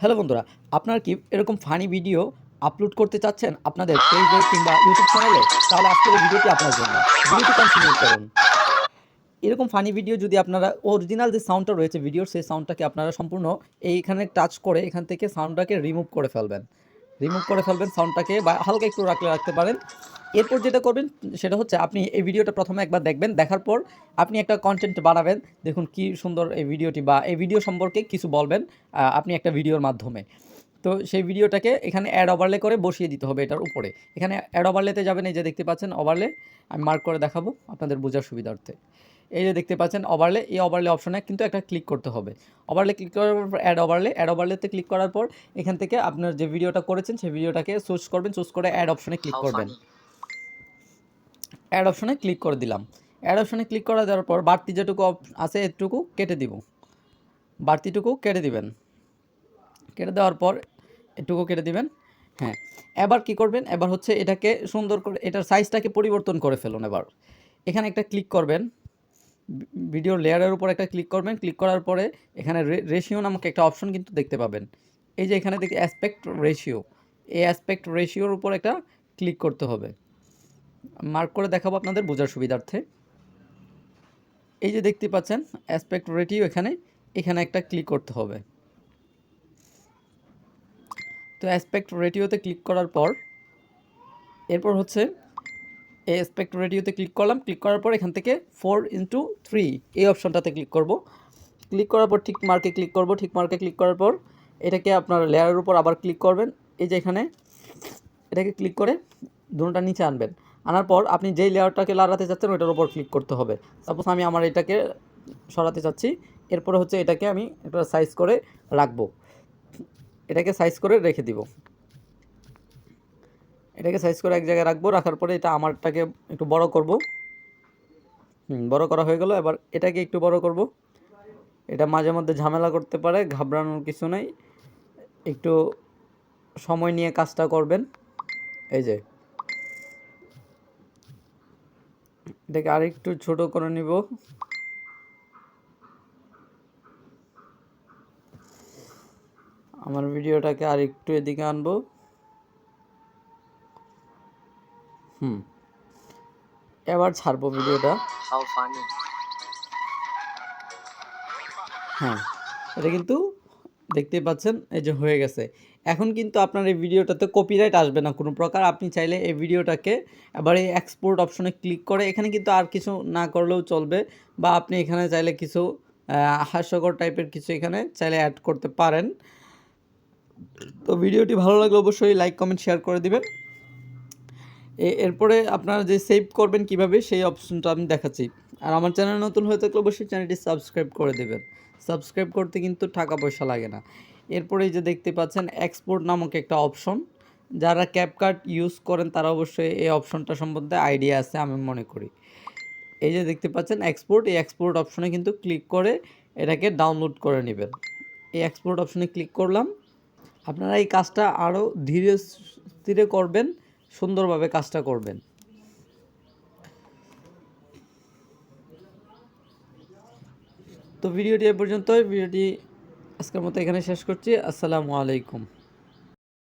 Hello বন্ধুরা, আপনারা কি এরকম ফানি ভিডিও আপলোড করতে চাচ্ছেন আপনাদের ফেসবুক কিংবা ইউটিউব চ্যানেলে তাহলে আজকের ভিডিওটি আপনার জন্য। ভিডিওটি কন্টিনিউ করুন। এরকম ফানি ভিডিও যদি আপনারা অরিজিনাল যে সাউন্ডটা রয়েছে ভিডিওর সেই সাউন্ডটাকে আপনারা সম্পূর্ণ এইখানে টাচ করে এখান থেকে সাউন্ডটাকে রিমুভ করে ফেলবেন। রিমুভ করে ফেলবেন সাউন্ডটাকে বা হালকা একটু রাখলে রাখতে পারেন। এরপর যেটা করবেন সেটা হচ্ছে আপনি এই ভিডিওটা প্রথমে একবার দেখবেন দেখার পর আপনি একটা কন্টেন্ট বানাবেন। দেখুন কি সুন্দর এই ভিডিওটি বা এই ভিডিও সম্পর্কে কিছু বলবেন আপনি একটা ভিডিওর মাধ্যমে। তো সেই ভিডিওটাকে এখানে অ্যাড ওভারলে করে বসিয়ে দিতে হবে এটার উপরে। এখানে অ্যাড ওভারলেতে যাবেন এই যে দেখতে পাচ্ছেন ওভারলে আমি মার্ক করে দেখাবো আপনাদের বোঝার সুবিধার্থে। এই যে দেখতে পাচ্ছেন ওভারলে এই ওভারলে অপশনে কিন্তু একটা ক্লিক করতে হবে। ওভারলে ক্লিক করার পর অ্যাড ওভারলে অ্যাড ওভারলেতে ক্লিক করার পর এখান থেকে আপনার যে ভিডিওটা করেছেন সেই ভিডিওটাকে চুজ করবেন চুজ করে অ্যাড অপশনে ক্লিক করবেন। অ্যাড অপশনে ক্লিক করে দিলাম। অ্যাড অপশনে ক্লিক করে দেওয়ার পর বাড়তি যেটুকু আছে এটুকু কেটে দিব। বাড়তিটুকু কেটে দিবেন। কেটে দেওয়ার পর এটুকু কেটে দিবেন। হ্যাঁ এবার কি করবেন? এবার হচ্ছে এটাকে সুন্দর করে, এটার সাইজটাকে পরিবর্তন করে ফেলুন এবার। এখানে একটা ক্লিক করবেন। ভিডিও লেয়ারের উপর একটা ক্লিক করবেন। ক্লিক করার পরে এখানে রেশিও নামক একটা অপশন কিন্তু দেখতে পাবেন। এই যে এখানে দেখি অ্যাসপেক্ট রেশিও এই অ্যাসপেক্ট রেশিওর উপর একটা ক্লিক করতে হবে। মার্ক করে দেখাবো আপনাদের বোঝার সুবিধার্থে। এই যে দেখতে পাচ্ছেন অ্যাসপেক্ট রেটিও এখানে এখানে একটা ক্লিক করতে হবে। তো অ্যাসপেক্ট রেটিওতে ক্লিক করার পর, এরপর হচ্ছে, এই অ্যাসপেক্ট রেডিওতে ক্লিক করলাম ক্লিক করার পর এখান থেকে ফোর ইন্টু থ্রি এই অপশনটাতে ক্লিক করব। ক্লিক করার পর ঠিক মার্কে ক্লিক করব, ঠিক মার্কে ক্লিক করার পর এটাকে আপনার লেয়ারের উপর আবার ক্লিক করবেন। এই যে এখানে, এটাকে ক্লিক করে দুটোটা নিচে আনবেন। আনার পর আপনি যেই লেয়ারটাকে লাগাতে চাচ্ছেন, ওইটার উপর ক্লিক করতে হবে। সাপোজ আমি আমার এটাকে সরাতে চাচ্ছি, এরপরে হচ্ছে এটাকে আমি একটা সাইজ করে রাখব। এটাকে সাইজ করে রেখে দিব। এটাকে সাইজ করে এক জায়গায় রাখব, রাখার পরে এটা আমারটাকে একটু বড় করব। বড় করা হয়ে গেল। এবার এটাকে একটু বড় করব। এটা মাঝে মধ্যে ঝামেলা করতে পারে, ঘাবড়ানোর কিছু নেই। একটু সময় নিয়ে কাজটা করবেন। এই যে এটাকে আরেকটু ছোট করে নিব। আমার ভিডিওটাকে আরেকটু এদিকে আনব। হুম। এবার ছাড়বো ভিডিওটা। হ্যাঁ এটা কিন্তু দেখতেই পাচ্ছেন, এই যে হয়ে গেছে। এখন কিন্তু আপনার এই ভিডিওটাতে কপিরাইট আসবে না কোনো প্রকার। আপনি চাইলে এই ভিডিওটাকে এবার এই এক্সপোর্ট অপশনে ক্লিক করে এখানে কিন্তু আর কিছু না করলেও চলবে বা আপনি এখানে চাইলে কিছু হাস্যকর টাইপের কিছু এখানে চাইলে অ্যাড করতে পারেন। তো ভিডিওটি ভালো লাগলে অবশ্যই লাইক কমেন্ট শেয়ার করে দিবেন। এরপরে আপনারা যে সেভ করবেন কীভাবে সেই অপশনটা আমি দেখাচ্ছি। আর আমার চ্যানেল নতুন হয়ে থাকলে অবশ্যই চ্যানেলটি সাবস্ক্রাইব করে দেবেন। সাবস্ক্রাইব করতে কিন্তু টাকা পয়সা লাগে না। এরপরে যে দেখতে পাচ্ছেন এক্সপোর্ট নামক একটা অপশন যারা ক্যাপকার্ট ইউজ করেন, তারা অবশ্যই এই অপশনটা সম্বন্ধে আইডিয়া আছে আমি মনে করি। এই যে দেখতে পাচ্ছেন এক্সপোর্ট এই এক্সপোর্ট অপশনে কিন্তু ক্লিক করে এটাকে ডাউনলোড করে নেবেন। এই এক্সপোর্ট অপশনে ক্লিক করলাম। আপনারা এই কাজটা আরও ধীরে স্থিরে করবেন, সুন্দরভাবে কাজটা করবেন। তো ভিডিওটি এ পর্যন্তই। ভিডিওটি আজকের মতো এখানে শেষ করছি। আসসালামু আলাইকুম।